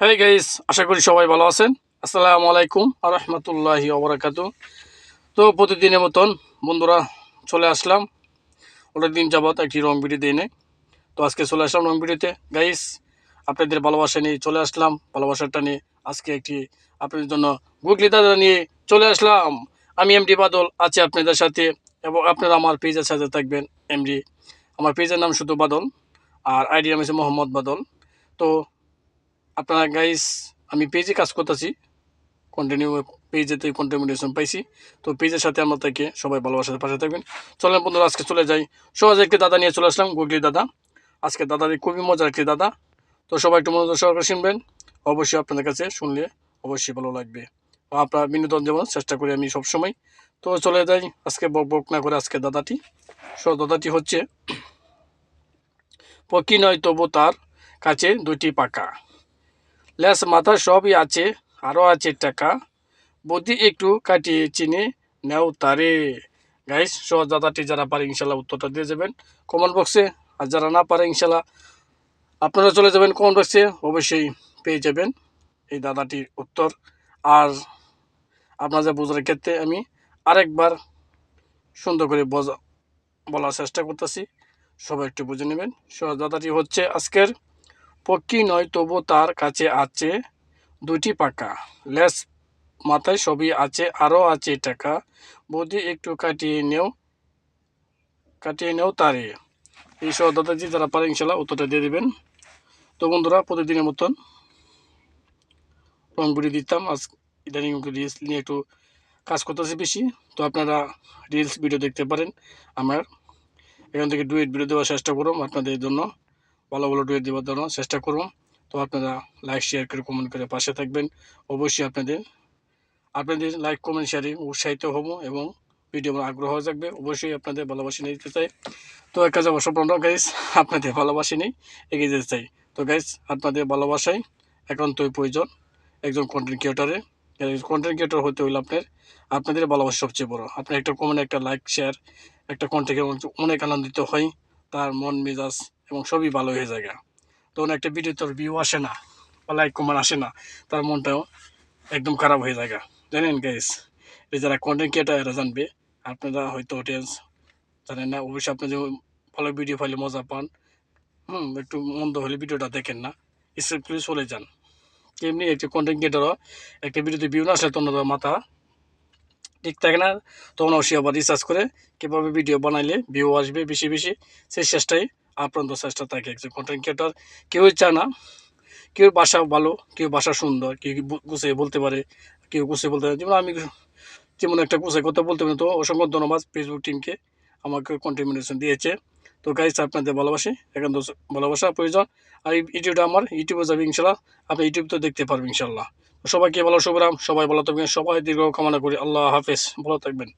হ্যাঁ গাইস আশা করি সবাই ভালো আছেন। আসসালামু আলাইকুম রহমতুল্লাহি ওবরাকাতু তো প্রতিদিনের মতন বন্ধুরা চলে আসলাম। অনেক দিন যাবৎ একটি রং ভিডিও দিয়ে নেই তো আজকে চলে আসলাম রং ভিডিওতে। গাইস আপনাদের ভালোবাসা নিয়ে চলে আসলাম। ভালোবাসাটা নিয়ে আজকে একটি আপনাদের জন্য গুগলি দাদা নিয়ে চলে আসলাম। আমি এমডি বাদল, আছি আপনাদের সাথে এবং আপনারা আমার পেজের সাথে থাকবেন এমডি। আমার পেজের নাম শুধু বাদল, আর আইডি নাম হচ্ছে মোহাম্মদ বাদল। তো আপনারা গাইস আমি পেজে কাজ করতেছি। কন্টিনিউ পেজেতে কন্টিনিউশন পাইছি। তো পেজের সাথে আমরা তাকে সবাই ভালোবাসার পাশে থাকবেন। চলেন বন্ধুরা, আজকে চলে যাই। সহজে একটি দাদা নিয়ে চলে আসলাম গুগলি দাদা। আজকে দাদার খুবই মজার একটি দাদা। তো সবাই একটু মনোযোগ সহকারে শুনবেন। অবশ্যই আপনাদের কাছে শুনলে অবশ্যই ভালো লাগবে। আপনার বিনোদন যেমন চেষ্টা করি আমি সবসময়। তো চলে যাই, আজকে বক বক না করে আজকে দাদাটি। সো দাদাটি হচ্ছে পকি নয় তবু তার কাছে দুইটি পাকা লেস মাথা সবই আছে আরও আছে টাকা। বুদ্ধি একটু কাটিয়ে চিনে নেও তারে। গাইস সহজ দাদাটি যারা পারে ইনশাল্লাহ উত্তরটা দিয়ে যাবেন। কমেন্ট বক্সে আর যারা না পারে ইনশাল্লাহ, আপনারা চলে যাবেন কমেন্ট বক্সে অবশ্যই পেয়ে যাবেন এই দাদাটির উত্তর। আর আপনাদের বোঝার ক্ষেত্রে আমি আরেকবার সুন্দর করে বোঝা বলার চেষ্টা করতেছি। সবাই একটু বুঝে নেবেন। সহজ দাদাটি হচ্ছে আজকের পক্ষী নয়, তবু তার কাছে আছে দুটি পাকা লেস, মাথায় সবই আছে, আরও আছে টাকা। বুদ্ধি একটু কাটিয়ে নেও কাটিয়ে নেও তারে। এই সব দাদাজি যারা পারে, ইনশাল্লাহ উত্তরটা দিয়ে দেবেন। তো বন্ধুরা, প্রতিদিনের মতন রং ঘুরিয়ে দিতাম। আজ ইদানিং রিলস নিয়ে একটু কাজ করতেছি বেশি। তো আপনারা রিলস ভিডিও দেখতে পারেন। আমার এখান থেকে ডুয়েট ভিডিও দেওয়ার চেষ্টা করুন আপনাদের জন্য। ভালো ভালো ডুয়েট দেওয়ার জন্য চেষ্টা করুন তো আপনারা লাইক শেয়ার করে কমেন্ট করে পাশে থাকবেন। অবশ্যই আপনাদের আপনাদের লাইক কমেন্ট শেয়ারে উৎসাহিত হব এবং ভিডিও আগ্রহ থাকবে। অবশ্যই আপনাদের ভালোবাসি নিয়ে যেতে চাই। তো এক কাজে অসম্পূর্ণ গাইস আপনাদের ভালোবাসি নেই এগিয়ে যেতে চাই। তো গাইস আপনাদের ভালোবাসাই একান্তই প্রয়োজন একজন কন্টেন্ট ক্রিয়েটারে কন্টেন্ট ক্রিয়েটর হতে হইলে আপনার, আপনাদের ভালোবাসা সবচেয়ে বড়। আপনার একটা কমেন্ট একটা লাইক শেয়ার একটা কন্টেন্ট অনেক আনন্দিত হয় তার মন, মেজাজ এবং সবই ভালো হয়ে যায় তখন একটা ভিডিও তোর ভিউ আসে না, বা লাইক কমেন্ট আসে না, তার মনটাও একদম খারাপ হয়ে যায় জানেন গাইস এই যারা কন্টেন্ট ক্রিয়েটার এরা জানবে, আপনারা হয়তো অডিয়েন্স জানেন না, অবশ্যই আপনি যে ভালো ভিডিও ফাইলে মজা পান। হুম, একটু মন্দ হলে ভিডিওটা দেখেন না স্ক্রিপ্ট করে চলে যান। এমনি একটা কন্টেন্ট ক্রিয়েটারও একটা ভিডিওতে ভিউ না আসলে ওদের মাথা ঠিক থাকে না, তখন অবশ্যই আবার রিসার্চ করে, কীভাবে ভিডিও বানাইলে ভিউ আসবে বেশি বেশি, সেই চেষ্টাই আপ্রান্ত চেষ্টা থাকে একজন কন্টেন্ট ক্রিয়েটার কেউই চায় না, কেউ বাসা ভালো, কেউ বাসা সুন্দর, কেউ গুছিয়ে বলতে পারে, কেউ গুছিয়ে বলতে পারে। যেমন আমি যেমন একটা গুছিয়ে কথা বলতে পারি তো অসংখ্য ধন্যবাদ ফেসবুক টিমকে আমাকে কন্টিনিউশন দিয়েছে। তো গাইজ আপনাদের ভালোবাসি এখান ভালোবাসা প্রয়োজন। আর ভিডিওটা আমার ইউটিউবে যাবে ইনশাল্লাহ আপনি ইউটিউব তো দেখতে পারবেন ইনশাল্লাহ সবাইকে ভালো, শুভরাম। সবাই ভালো থাকবেন, সবাই দীর্ঘ কামনা করি। আল্লাহ হাফেজ। ভালো থাকবেন।